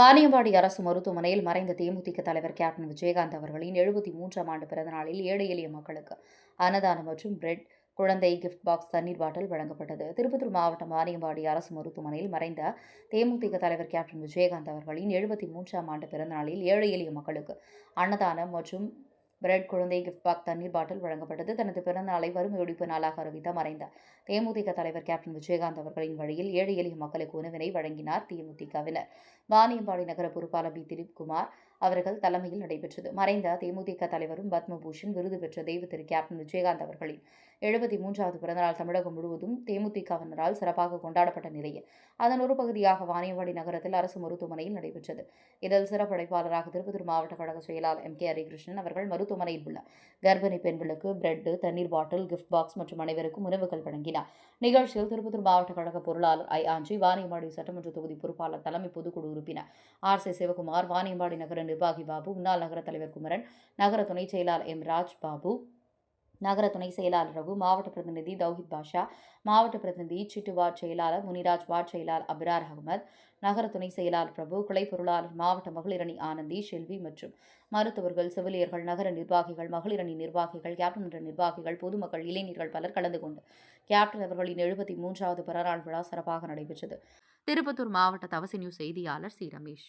வாணியம்பாடி அரசு மருத்துவமனையில் மறைந்த தேமுதிக தலைவர் கேப்டன் விஜயகாந்த் அவர்களின் எழுபத்தி மூன்றாம் ஆண்டு பிறந்தநாளில் ஏழை எளிய மக்களுக்கு அன்னதானம் மற்றும் பிரெட் குழந்தை கிஃப்ட் பாக்ஸ் தண்ணீர் பாட்டில் வழங்கப்பட்டது. திருப்பத்தூர் மாவட்டம் வாணியம்பாடி அரசு மருத்துவமனையில் மறைந்த தேமுதிக தலைவர் கேப்டன் விஜயகாந்த் அவர்களின் எழுபத்தி மூன்றாம் ஆண்டு பிறந்தநாளில் ஏழை எளிய மக்களுக்கு அன்னதானம் மற்றும் பிரெட் குழந்தை கிஃப்ட் பாக் தண்ணீர் பாட்டில் வழங்கப்பட்டது. தனது பிறந்தநாளை வறுமை ஒழிப்பு நாளாக அறிவித்த மறைந்த தேமுதிக தலைவர் கேப்டன் விஜயகாந்த் அவர்களின் வழியில் ஏழை எளிய மக்களுக்கு உணவினை வழங்கினார் தேமுதிகவினர். வாணியம்பாடி நகர பொறுப்பாளர் பி. திலீப்குமார் அவர்கள் தலைமையில் நடைபெற்றது. மறைந்த தேமுதிக தலைவரும் பத்மபூஷன் விருது பெற்ற தெய்வ திரு கேப்டன் விஜயகாந்த் அவர்களின் எழுபத்தி மூன்றாவது பிறந்தநாள் தமிழகம் முழுவதும் தேமுதிகவினரால் சிறப்பாக கொண்டாடப்பட்ட நிலையில் அதன் ஒரு பகுதியாக வாணியம்பாடி நகரத்தில் அரசு மருத்துவமனையில் நடைபெற்றது. இதில் சிறப்படைப்பாளராக திருப்பத்தூர் மாவட்ட கழக செயலாளர் எம் கே ஹரிகிருஷ்ணன் அவர்கள் மருத்துவமனையில் உள்ள கர்ப்பிணி பெண்களுக்கு பிரெட் தண்ணீர் பாட்டில் கிஃப்ட் பாக்ஸ் மற்றும் அனைவருக்கும் உணவுகள் வழங்கினார். நிகழ்ச்சியில் திருப்பத்தூர் மாவட்ட கழக பொருளாளர் ஐ ஆஞ்சி வாணியம்பாடி சட்டமன்ற தொகுதி பொறுப்பாளர் தலைமை பொதுக்குழு உறுப்பினர் ஆர் சி சிவகுமார் வாணியம்பாடி நகரின் நிர்வாகி பாபு முன்னாள் நகர தலைவர் குமரன் நகர துணை செயலாளர் எம். ராஜ் பாபு நகர துணை செயலாளர் ரகு மாவட்ட பிரதிநிதி தௌஹித் பாஷா மாவட்ட பிரதிநிதி சிட்டு வார்டு செயலாளர் முனிராஜ் வார்டு செயலாளர் அபிரார் அகமது நகர துணை செயலாளர் பிரபு கிளை பொருளாளர் மாவட்ட மகளிரணி ஆனந்தி செல்வி மற்றும் மருத்துவர்கள் செவிலியர்கள் நகர நிர்வாகிகள் மகளிரணி நிர்வாகிகள் கேப்டன் என்ற நிர்வாகிகள் பொதுமக்கள் இளைஞர்கள் பலர் கலந்து கொண்டு கேப்டன் அவர்களின் எழுபத்தி மூன்றாவது பிறநாள் விழா சிறப்பாக நடைபெற்றது. திருப்பத்தூர் மாவட்ட தவசி நியூஸ் செய்தியாளர் சி. ரமேஷ்.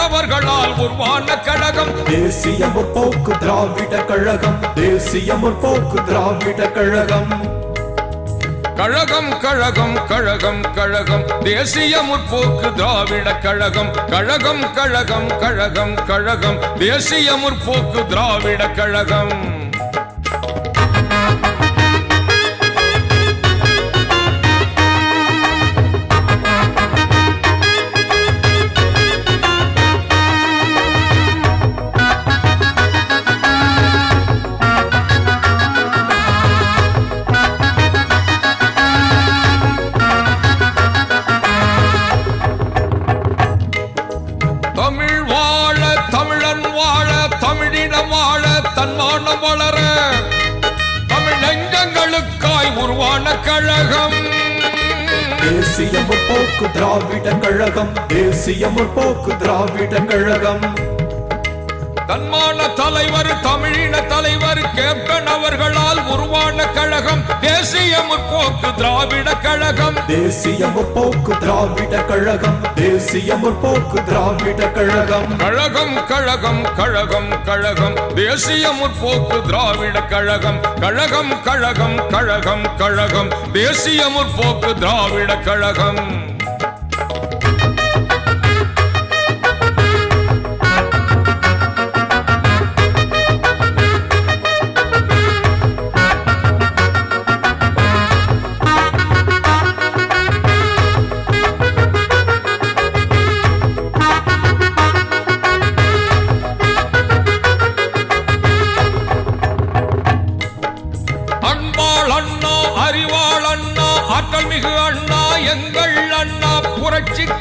அவர்களால் உருவான கழகம். தேசிய முற்போக்கு திராவிட கழகம். தேசிய முற்போக்கு திராவிட கழகம். கழகம் கழகம் கழகம் கழகம். தேசிய முற்போக்கு திராவிட கழகம். கழகம் கழகம் கழகம் கழகம். தேசிய முற்போக்கு திராவிட கழகம். தேசிய முற்போக்கு திராவிட கழகம் தேசிய முற்போக்கு திராவிட கழகம். தன்மான தலைவர் தமிழின தலைவர் கேப்டன் அவர்களால் உருவான கழகம் தேசிய முற்போக்கு திராவிட கழகம். தேசிய முற்போக்கு திராவிட கழகம் தேசிய முற்போக்கு திராவிட கழகம். கழகம் கழகம் கழகம் கழகம் தேசிய முற்போக்கு திராவிட கழகம். கழகம் கழகம் கழகம் கழகம் தேசிய முற்போக்கு திராவிட கழகம்.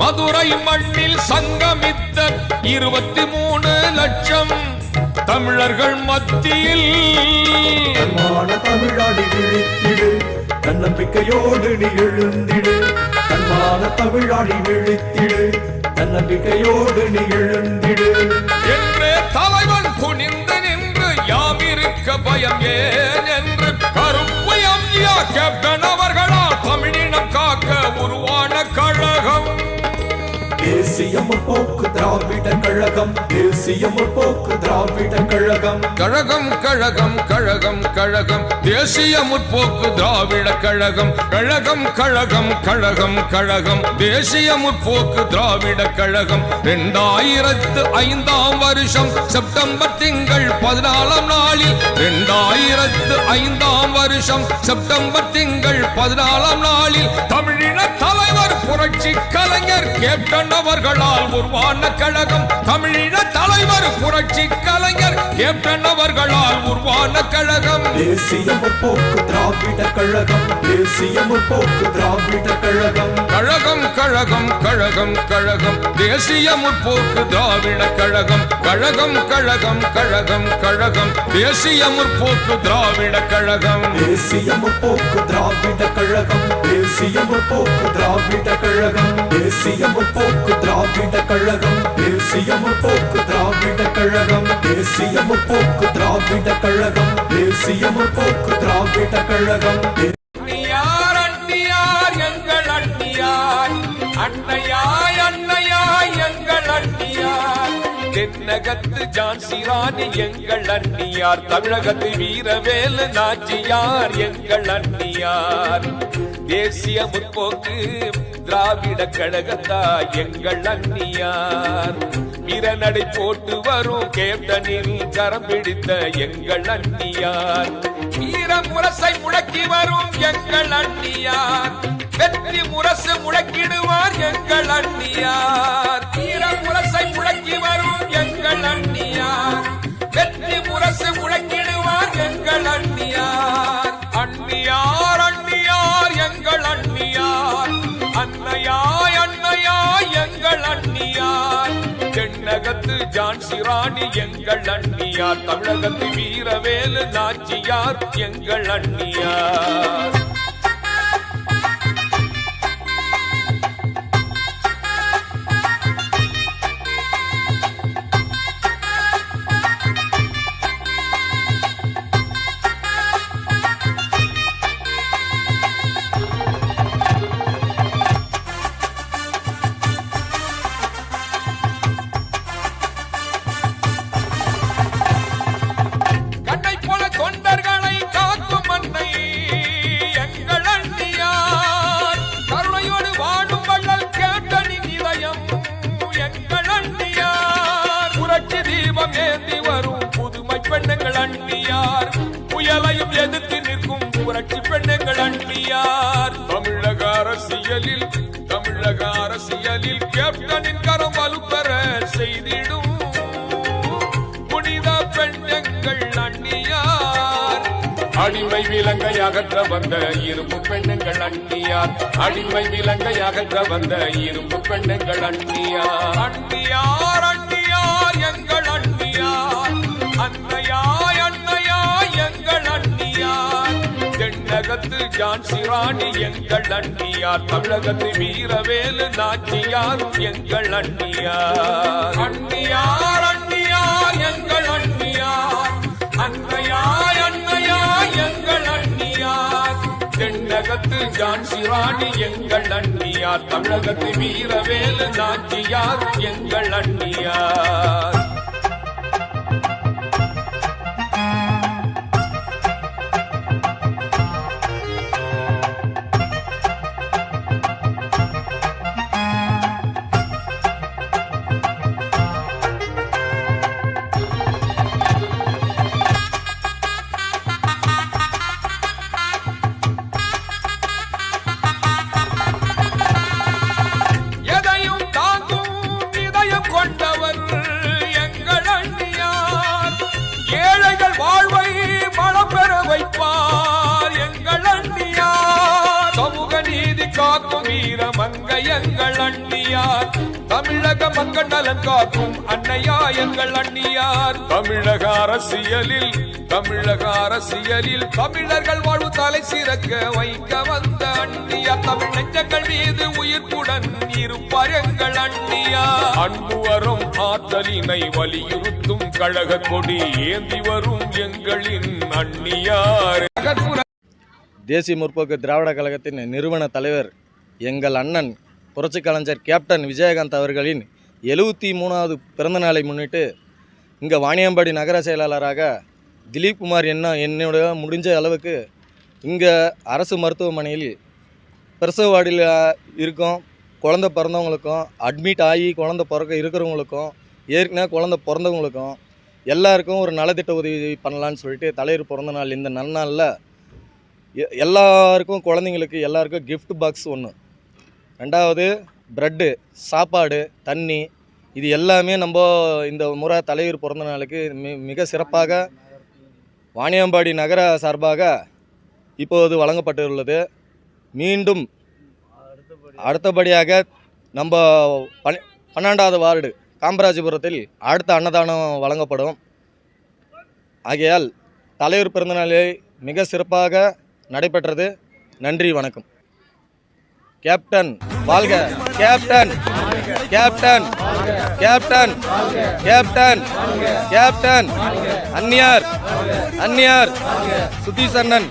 மதுரை மண்ணில் சங்கமித்த இருபத்தி மூணு லட்சம் தமிழர்கள் மத்தியில். தமிழாடி விழித்திடு தன்னம்பிக்கையோடு நீ எழுந்திடு. தன்மான தமிழாடி விழித்திடு தன்னம்பிக்கையோடு நீ எழுந்திடு. என்று தலைவன் துணிந்து நின்று யாம் இருக்க பயம் ஏன் என்று கருப்பு கேப்டன் அவர்களால் தேசிய முற்போக்கு திராவிட கழகம். தேசிய முற்போக்கு திராவிட கழகம். கழகம் கழகம் கழகம் கழகம். தேசிய முற்போக்கு திராவிட கழகம். கழகம் கழகம் கழகம் கழகம். தேசிய முற்போக்கு திராவிட கழகம். இரண்டாயிரத்து ஐந்தாம் வருஷம் செப்டம்பர் திங்கள் பதினாலாம் நாளில். இரண்டாயிரத்து ஐந்தாம் வருஷம் செப்டம்பர் திங்கள் பதினாலாம் நாளில். தமிழின புரட்சி கலைஞர் கேப்டன் அவர்களால் உருவான கழகம். தமிழின தலைவர் புரட்சி கலைஞர் கேப்டன் அவர்களால் உருவான கழகம். தேசிய முற்போக்கு திராவிட கழகம். தேசிய முற்போக்கு திராவிட கழகம். கழகம் கழகம் கழகம் கழகம். தேசிய முற்போக்கு திராவிட கழகம். கழகம் கழகம் கழகம் கழகம். தேசிய முற்போக்கு திராவிட கழகம். தேசிய முற்போக்கு திராவிட கழகம். தேசிய முற்போக்கு திராவிட கழகம் தேசிய முற்போக்கு திராவிட கழகம் தேசிய முற்போக்கு திராவிட கழகம் தேசிய முற்போக்கு திராவிட கழகம் தேசிய முற்போக்கு திராவிட கழகம் அண்ணியார் அண்ணியார் எங்கள் அண்ணியார் அன்னையாய் அன்னையாய் எங்கள் அண்ணியார் தென்னகத்து ஜான்சிராணி எங்கள் அண்ணியார் தமிழகத்து வீரவேலு நாச்சியார் எங்கள் அண்ணியார் தேசிய முற்போக்கு திராவிட கழகத்தா எங்கள் அண்ணியார் வீரநடை போட்டு வரும் கேப்டனில் கரம் பிடித்த எங்கள் அண்ணியார் வீர முரசை முடக்கி வரும் எங்கள் அண்ணியார் வெற்றி முரசு முழக்கிடுவார் எங்கள் அண்ணியார் வீர முரசை முழக்கி வரும் எங்கள் அண்ணியார் வெற்றி முரசு முழக்கிடுவார் எங்கள் அண்ணியார் அண்ணியார் அண்ணியார் எங்கள் அண்ணியார் நான் சிராணி எங்கள் அண்ணியார் தமிழகத்து வீரவேலு நாச்சியார் எங்கள் அண்ணியார் பெண்ணுங்கள் அண்ணியார் புயலையும் எதிர்த்து நிற்கும் புரட்சி பெண்ணுங்கள் அண்ணியார் தமிழக அரசியலில் தமிழக அரசியலில் கேப்டனின் கரம் வலுப்பெற செய்திடும். புனித பெண்ணுங்கள் அந்நியார் அடிமை விலங்கை அகற்ற வந்த இரும்பு பெண்ணுங்கள் அந்நியார் அடிமை விலங்கை அகற்ற வந்த இரும்பு பெண்ணுங்கள் அந்நியார் அந்நியார் தென்னகத்து சிராணி எங்கள் அண்ணியார் தமிழகத்து வீரவேலு நாச்சியார் எங்கள் அண்ணியார் அண்ணியார் அண்ணியார் எங்கள் அண்ணியார் அன்னையாய் அன்னையாய் எங்கள் அண்ணியார் தென்னகத்து நாட்டு ஜான்சி ராணி எங்கள் அண்ணியார் தமிழகத்து வீரவேலு நாச்சியார் எங்கள் அண்ணியார் நீதி காக்கும் வீர மங்க எங்கள் அண்ணியார் தமிழக மக்கள் நலன் காக்கும் அன்னையா எங்கள் அண்ணியார் தமிழக அரசியலில் தமிழக அரசியலில் தமிழர்கள் வாழ்வு தலை சிறக்க வைக்க வந்த அண்ணியார் தமிழ் நெஞ்சங்கள் மீது உயிர்ப்புடன் இருப்பார் எங்கள் அண்ணியார் அன்பு வரும் ஆற்றலினை வலியுறுத்தும் கழக கொடி ஏந்தி வரும் எங்களின் அண்ணியார் தேசிய முற்போக்கு திராவிட கழகத்தின் நிறுவன தலைவர் எங்கள் அண்ணன் புரட்சி கலைஞர் கேப்டன் விஜயகாந்த் அவர்களின் எழுபத்தி மூணாவது பிறந்த நாளை முன்னிட்டு இங்கே வாணியம்பாடி நகர செயலாளராக திலீப் குமார் என்ன என்னோட முடிஞ்ச அளவுக்கு இங்கே அரசு மருத்துவமனையில் பிரசவ வார்டில் இருக்கும். குழந்த பிறந்தவங்களுக்கும் அட்மிட் ஆகி குழந்த பிறக்க இருக்கிறவங்களுக்கும் ஏற்கனவே குழந்த பிறந்தவங்களுக்கும் எல்லாருக்கும் ஒரு நலத்திட்ட உதவி பண்ணலான்னு சொல்லிட்டு தலைவர் பிறந்த நாள் இந்த நன்னாளில் எல்லாருக்கும் குழந்தைங்களுக்கு எல்லாருக்கும் கிஃப்ட் பாக்ஸ் ஒன்று ரெண்டாவது ப்ரெட்டு சாப்பாடு தண்ணி இது எல்லாமே நம்ம இந்த முறை தலைவர் பிறந்த நாளுக்கு மி மிக சிறப்பாக வாணியம்பாடி நகர சார்பாக இப்போது வழங்கப்பட்டுள்ளது. மீண்டும் அடுத்தபடியாக நம்ம பனி பன்னெண்டாவது வார்டு காமராஜபுரத்தில் அடுத்த அன்னதானம் வழங்கப்படும். ஆகையால் தலைவர் பிறந்தநாளை மிக சிறப்பாக நடைபெற்றது. நன்றி வணக்கம். கேப்டன் வாழ்க. Captain captain captain captain captain. அந்நியார் அந்நியார். சுதீஷ் அண்ணன்.